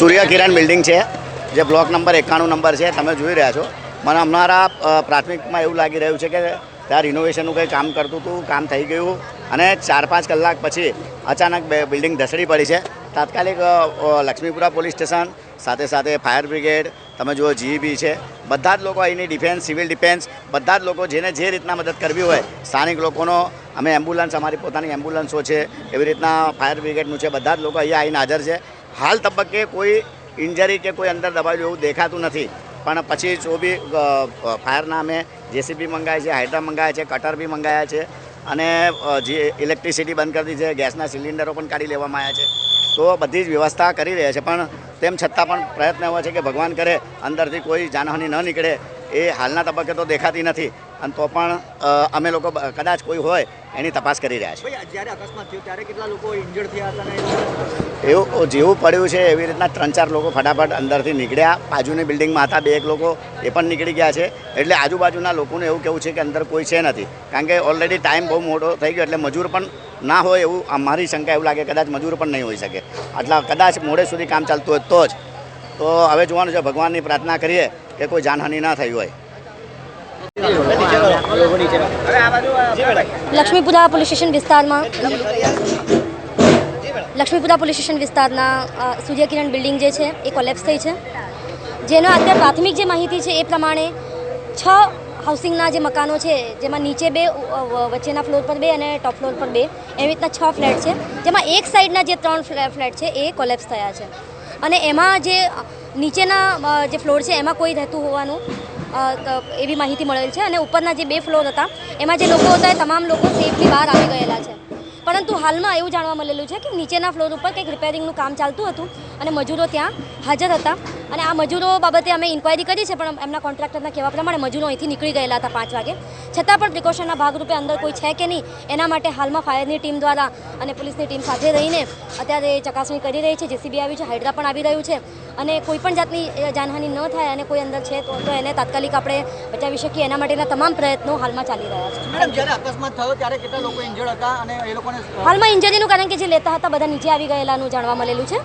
સૂર્ય કિરણ building છે. જે block number એકાણું નંબર છે, તમે જોઈ રહ્યા છો. મને અમારા પ્રાથમિકમાં એવું લાગી રહ્યું છે કે ત્યાં રિનોવેશનનું કંઈ કામ કરતું હતું, કામ થઈ ગયું અને ચાર પાંચ કલાક પછી અચાનક બિલ્ડિંગ ધસડી પડી છે. તાત્કાલિક લક્ષ્મીપુરા પોલીસ સ્ટેશન, સાથે સાથે ફાયર બ્રિગેડ, તમે જુઓ જીઈબી છે. બધા જ લોકો અહીંની ડિફેન્સ સિવિલ ડિફેન્સ બધા જ લોકો જેને જે રીતના મદદ કરવી હોય, સ્થાનિક લોકોનો, અમે એમ્બ્યુલન્સ અમારી પોતાની એમ્બ્યુલન્સો છે, એવી રીતના ફાયર બ્રિગેડનું છે, બધા જ લોકો અહીંયા આવીને હાજર છે. હાલ તબક્કે કોઈ ઇન્જરી કે કોઈ અંદર દબાયેલું એવું દેખાતું નથી. પણ પછી જો બી ફાયરના અમે જેસીબી મંગાવી છે હાઇડ્રા મંગાવ્યા છે કટર બી મંગાવ્યા છે અને જે ઇલેક્ટ્રિસિટી બંધ કરી દીધી છે, ગેસના સિલિન્ડરો પણ કાઢી લેવામાં આવ્યા છે. તો બધી જ વ્યવસ્થા કરી રહ્યા છે. પણ તેમ છતાં પણ પ્રયત્ન એવો છે કે ભગવાન કરે, અંદરથી કોઈ જાનહાનિ ન નીકળે. એ હાલના તબક્કે તો દેખાતી નથી. અને તો પણ અમે લોકો કદાચ કોઈ હોય એની તપાસ કરી રહ્યા છીએ. એવું જેવું પડ્યું છે એવી રીતના ત્રણ ચાર લોકો ફટાફટ અંદરથી નીકળ્યા. બાજુની બિલ્ડિંગમાં હતા બે એક લોકો એ પણ નીકળી ગયા છે. એટલે આજુબાજુના લોકોનું એવું કેવું છે કે અંદર કોઈ છે નથી. કારણ કે ઓલરેડી ટાઈમ બહુ મોટો થઈ ગયો એટલે મજૂર પણ ના હોય એવું અમારી શંકા એવું લાગે કદાચ મજૂર પણ નહીં હોઈ શકે. આટલા કદાચ મોડે સુધી કામ ચાલતું હોય તો જ. તો હવે જોવાનું છે ભગવાનની પ્રાર્થના કરીએ. કે કોઈ જાનહાનિ ના થઈ હોય. લક્ષ્મીપુરા પોલીસ સ્ટેશન વિસ્તારમાં લક્ષ્મીપુરા પોલીસ સ્ટેશન વિસ્તારના સૂર્યકિરણ બિલ્ડિંગ જે છે, એ કોલેપ્સ થઈ છે. જેનો અત્યારે પ્રાથમિક જે માહિતી છે એ પ્રમાણે છ હાઉસિંગના જે મકાનો છે, જેમાં નીચે બે વચ્ચેના ફ્લોર પર બે અને ટોપ ફ્લોર પર બે, એવી રીતના છ ફ્લેટ છે. જેમાં એક સાઈડના જે ત્રણ ફ્લે- ફ્લેટ છે, એ કોલેપ્સ થયા છે. અને એમાં જે નીચેના જે ફ્લોર છે, એમાં કોઈ રહેતું હોવાનું એવી માહિતી મળેલ છે અને ઉપરના જે બે ફ્લોર હતા, એમાં જે લોકો હતા એ તમામ લોકો સેફલી બહાર આવી ગયેલા છે. પરંતુ હાલમાં એવું જાણવા મળેલું છે કે નીચેના ફ્લોર ઉપર કંઈક રિપેરિંગનું કામ ચાલતું હતું અને મજૂરો ત્યાં હાજર હતા. અને આ મજૂરો બાબતે અમે ઇન્ક્વાયરી કરી છે પણ એમના કોન્ટ્રાક્ટરના કહેવા પ્રમાણે મજૂરો અહીંથી નીકળી ગયેલા હતા પાંચ વાગે. છતાં પણ પ્રિકોશનના ભાગરૂપે અંદર કોઈ છે કે નહીં એના માટે હાલમાં ફાયરની ટીમ દ્વારા અને પોલીસની ટીમ સાથે રહીને અત્યારે ચકાસણી કરી રહી છે. જેસીબી આવ્યું છે હાઇડ્રા પણ આવી રહ્યું છે. અને કોઈ પણ જાતની જાનહાનિ ન થાય અને કોઈ અંદર છે તો એને તાત્કાલિક આપણે બચાવી શકીએ. એના માટેના તમામ પ્રયત્નો હાલમાં ચાલી રહ્યા છે. મેડમ જ્યારે અકસ્માત થયો ત્યારે કેટલા લોકો ઇન્જર્ડ હતા અને એ લોકોને હાલમાં ઇન્જરીનું કારણ કે જે લેતા હતા બધા નીચે આવી ગયેલાનું જાણવા મળેલું છે.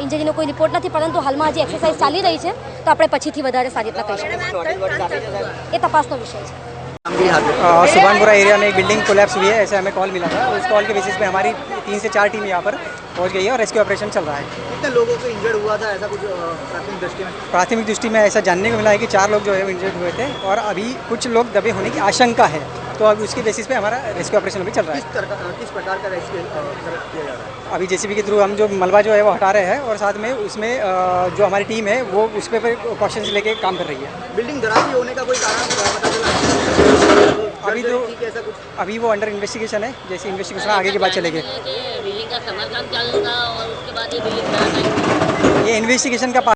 ઇન્જરીનો કોઈ રિપોર્ટ નથી પરંતુ હાલમાં હજી એક્સરસાઇઝ ચાલી રહી છે તો આપણે પછીથી વધારે સારી રીતના કહી શકીએ એ તપાસનો વિષય છે अ, सुभानपुरा एरिया में एक बिल्डिंग कोलैप्स हुई है ऐसे हमें कॉल मिला था उस कॉल के बेसिस पे हमारी तीन से चार टीम यहाँ पर पहुँच गई है और रेस्क्यू ऑपरेशन चल रहा है कितने लोगों को इंजर्ड हुआ था ऐसा कुछ अ, प्राथमिक दृष्टि में प्राथमिक दृष्टि में ऐसा जानने को मिला है कि चार लोग जो है वो इंजर्ड हुए थे और अभी कुछ लोग दबे होने की आशंका है तो अब उसके बेसिस पे हमारा रेस्क्यू ऑपरेशन अभी चल रहा है। तरह का- किस प्रकार का रेस्क्यू किया जा रहा है? अभी जेसीबी के थ्रू हम जो मलबा जो है वो हटा रहे हैं और साथ में उसमें जो हमारी टीम है वो उस पर क्वेश्चन लेके काम कर रही है। बिल्डिंग धराशी होने का कोई कारण पता चला? अभी तो- अभी वो अंडर इन्वेस्टिगेशन है जैसे इन्वेस्टिगेशन आगे के बाद चलेंगे। बिल्डिंग का समारकाम चालू था और उसके बाद ये बिल्डिंग ये इन्वेस्टिगेशन का